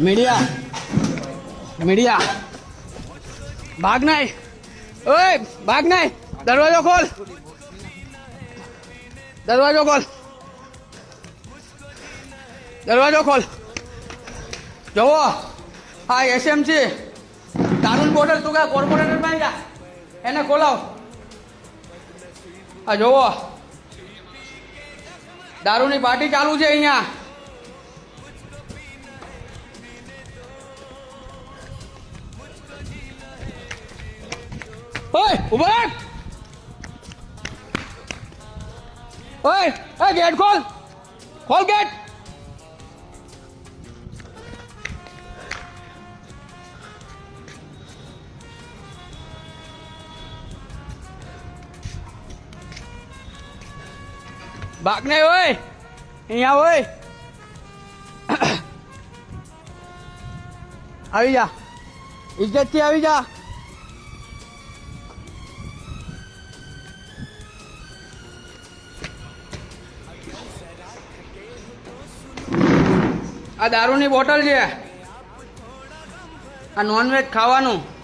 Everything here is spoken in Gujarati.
મીડિયા. મીડિયા. ભાગ નહીં. ઓય, ભાગ નહીં. દરવાજો ખોલ. દરવાજો ખોલ. દરવાજો ખોલ. જોવો હા એસએમસી. દારૂન બોટલ તું ક્યાં કોર્પોરેટરમાં જા? એને ખોલાવ. હા જોવો દારૂની પાર્ટી ચાલુ છે અહીંયા. ơi của bác! Ơi ê, kìa con con kết bạn này ơi! Nhau ơi! À bây giờ? Ý chết chưa bây giờ? આ દારૂની બોટલ છે. આ નોનવેજ ખાવાનું.